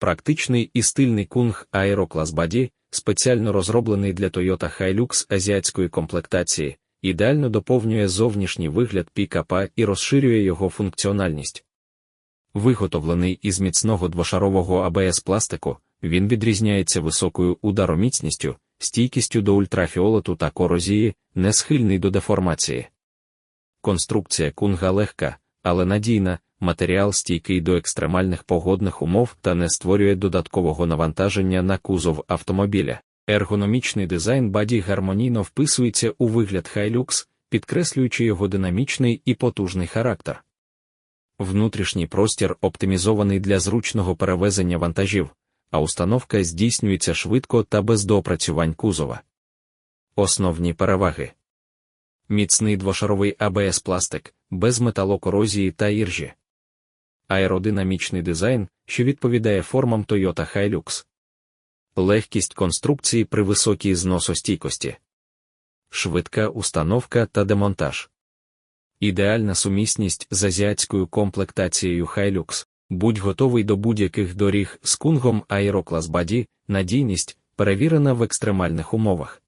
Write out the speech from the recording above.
Практичний і стильний кунг Aeroclass Body, спеціально розроблений для Toyota Hilux азіатської комплектації, ідеально доповнює зовнішній вигляд пікапа і розширює його функціональність. Виготовлений із міцного двошарового АБС пластику, він відрізняється високою удароміцністю, стійкістю до ультрафіолету та корозії, не схильний до деформації. Конструкція кунга легка, але надійна, матеріал стійкий до екстремальних погодних умов та не створює додаткового навантаження на кузов автомобіля. Ергономічний дизайн баді гармонійно вписується у вигляд Hilux, підкреслюючи його динамічний і потужний характер. Внутрішній простір оптимізований для зручного перевезення вантажів, а установка здійснюється швидко та без доопрацювань кузова. Основні переваги міцний двошаровий АБС пластик, без металокорозії та іржі, аеродинамічний дизайн, що відповідає формам Toyota Hilux, легкість конструкції при високій зносостійкості, швидка установка та демонтаж. Ідеальна сумісність з азіатською комплектацією Hilux. Будь готовий до будь-яких доріг з кунгом Aeroclass Body, надійність, перевірена в екстремальних умовах.